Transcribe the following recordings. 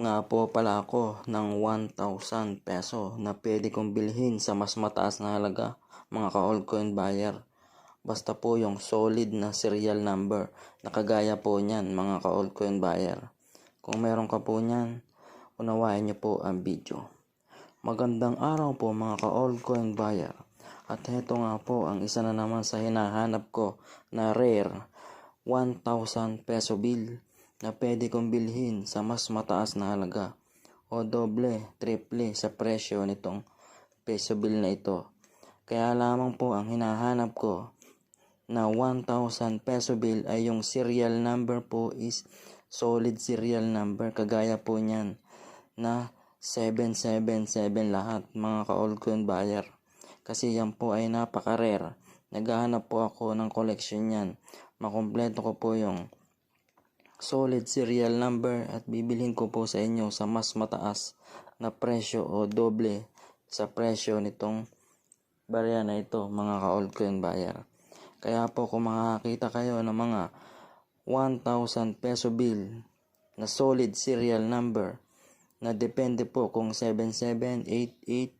nga po pala ako ng 1,000 peso na pwede kong bilhin sa mas mataas na halaga mga ka-altcoin buyer. Basta po yung solid na serial number na kagaya po niyan mga ka-altcoin buyer. Kung meron ka po niyan, unawain niyo po ang video. Magandang araw po mga ka-altcoin buyer. At heto nga po ang isa na naman sa hinahanap ko na rare 1,000 peso bill na pwede kong bilhin sa mas mataas na halaga o doble, triple sa presyo nitong peso bill na ito. Kaya lamang po ang hinahanap ko na 1,000 peso bill ay yung serial number po is solid serial number kagaya po niyan na 777 lahat mga ka-altcoin buyer. Kasi yan po ay napaka-rare. Naghahanap po ako ng collection yan. Makompleto ko po yung solid serial number at bibilhin ko po sa inyo sa mas mataas na presyo o doble sa presyo nitong barya na ito mga ka-altcoin buyer. Kaya po kung makakita kayo ng mga 1,000 peso bill na solid serial number na depende po kung 7788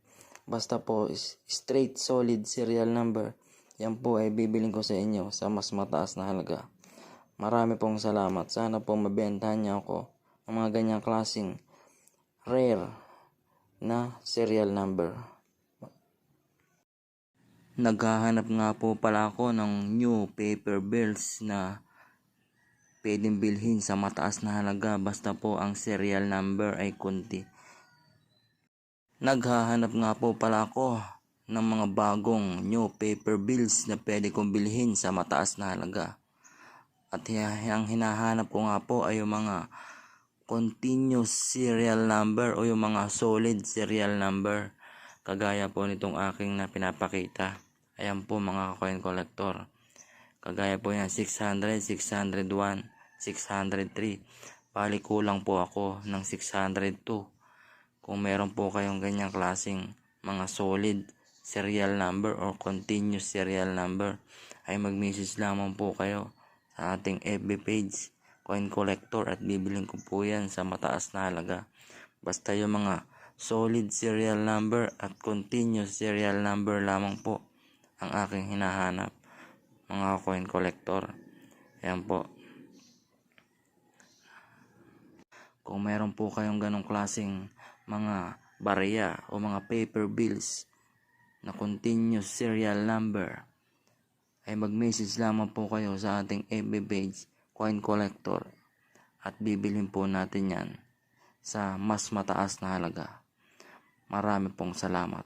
basta po straight solid serial number yan po ay bibiling ko sa inyo sa mas mataas na halaga. Marami pong salamat. Sana po mabentahan niyo ako ng mga ganyang klaseng rare na serial number. Naghahanap nga po pala ako ng new paper bills na pwedeng bilhin sa mataas na halaga basta po ang serial number ay kunti. Naghahanap nga po pala ako ng mga bagong new paper bills na pwede kong bilhin sa mataas na halaga. At ang hinahanap ko nga po ay yung mga continuous serial number o yung mga solid serial number. Kagaya po nitong aking na pinapakita. Ayan po mga coin collector. Kagaya po yan 600, 601, 603. Bali kulang po ako ng 602. Kung meron po kayong ganyang klaseng mga solid serial number or continuous serial number ay mag-message lamang po kayo sa ating FB page coin collector at bibiling ko po yan sa mataas na halaga. Basta yung mga solid serial number at continuous serial number lamang po ang aking hinahanap mga coin collector. Ayan po. Kung meron po kayong ganong klaseng mga barya o mga paper bills na continuous serial number ay mag-message lamang po kayo sa ating FB page Coin Collector at bibilhin po natin yan sa mas mataas na halaga. Marami pong salamat.